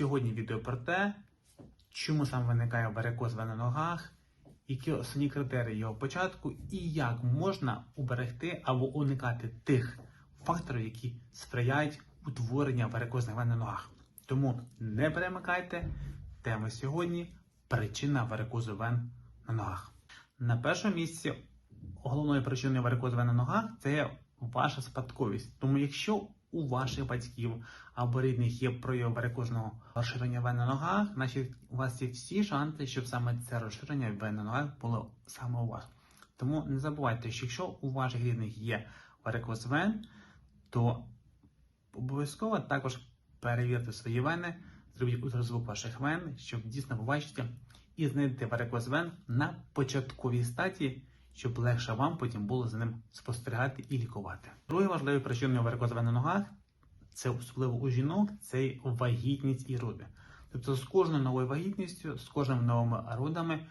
Сьогодні відео про те, чому саме виникає варикоз на ногах, які основні критерії його початку і як можна уберегти або уникати тих факторів, які сприяють утворенню варикозних вен на ногах. Тому не перемикайте. Тема сьогодні причина варикозу вен на ногах. На першому місці головною причиною варикозу вен на ногах це ваша спадковість. Тому якщо у ваших батьків або рідних є прояв варикозного розширення вен на ногах, значить у вас є всі шанси, щоб саме це розширення вен на ногах було саме у вас. Тому не забувайте, що якщо у ваших рідних є варикоз вен, то обов'язково також перевірте свої вени, зробіть ультразвук ваших вен, щоб дійсно побачити і знайти варикоз вен на початковій стадії, щоб легше вам потім було за ним спостерігати і лікувати. Другою важливою причиною варикозу на ногах, це особливо у жінок, це вагітність і роди. Тобто з кожною новою вагітністю, з кожними новими родами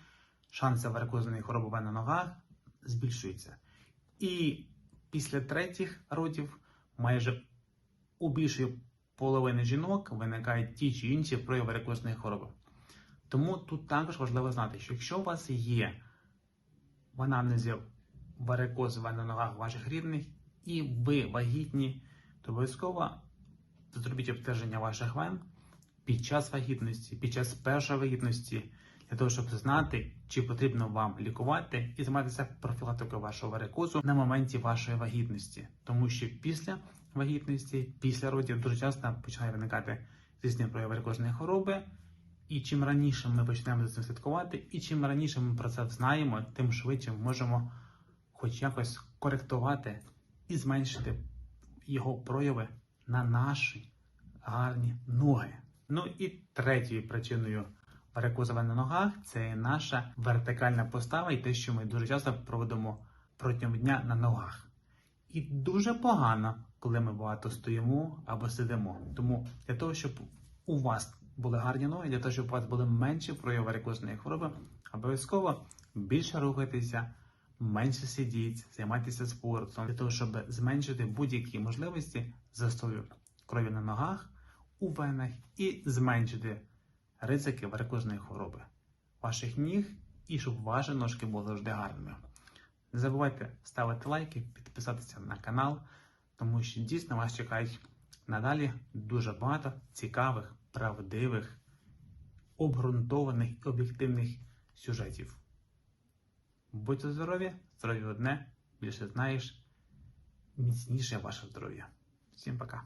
шанси варикозної хвороби на ногах збільшуються. І після третіх родів майже у більшої половини жінок виникають ті чи інші прояви варикозної хвороби. Тому тут також важливо знати, що якщо у вас є в анамнезі варикоз на ногах ваших рідних і ви вагітні, то обов'язково зробіть обстеження ваших вен під час вагітності, під час першої вагітності, для того, щоб знати, чи потрібно вам лікувати і займатися профілактикою вашого варикозу на моменті вашої вагітності, тому що після вагітності, після родів дуже часто починає виникати різні прояви варикозної хвороби. І чим раніше ми почнемо за цим слідкувати, і чим раніше ми про це знаємо, тим швидше ми можемо хоч якось коректувати і зменшити його прояви на наші гарні ноги. Ну і третьою причиною вен на ногах це наша вертикальна постава і те, що ми дуже часто проводимо протягом дня на ногах. І дуже погано, коли ми багато стоїмо або сидимо. Тому для того, щоб у вас були гарні ноги, для того, щоб у вас були менші прояви варикозної хвороби, обов'язково більше рухайтеся, менше сидіть, займайтеся спортом, для того, щоб зменшити будь-які можливості застою крові на ногах, у венах і зменшити ризики варикозної хвороби ваших ніг і щоб ваші ножки були завжди гарними. Не забувайте ставити лайки, підписатися на канал, тому що дійсно вас чекають надалі дуже багато цікавих, правдивих, обґрунтованих і об'єктивних сюжетів. Будьте здорові, здоров'я одне, більше знаєш, міцніше ваше здоров'я. Всім пока!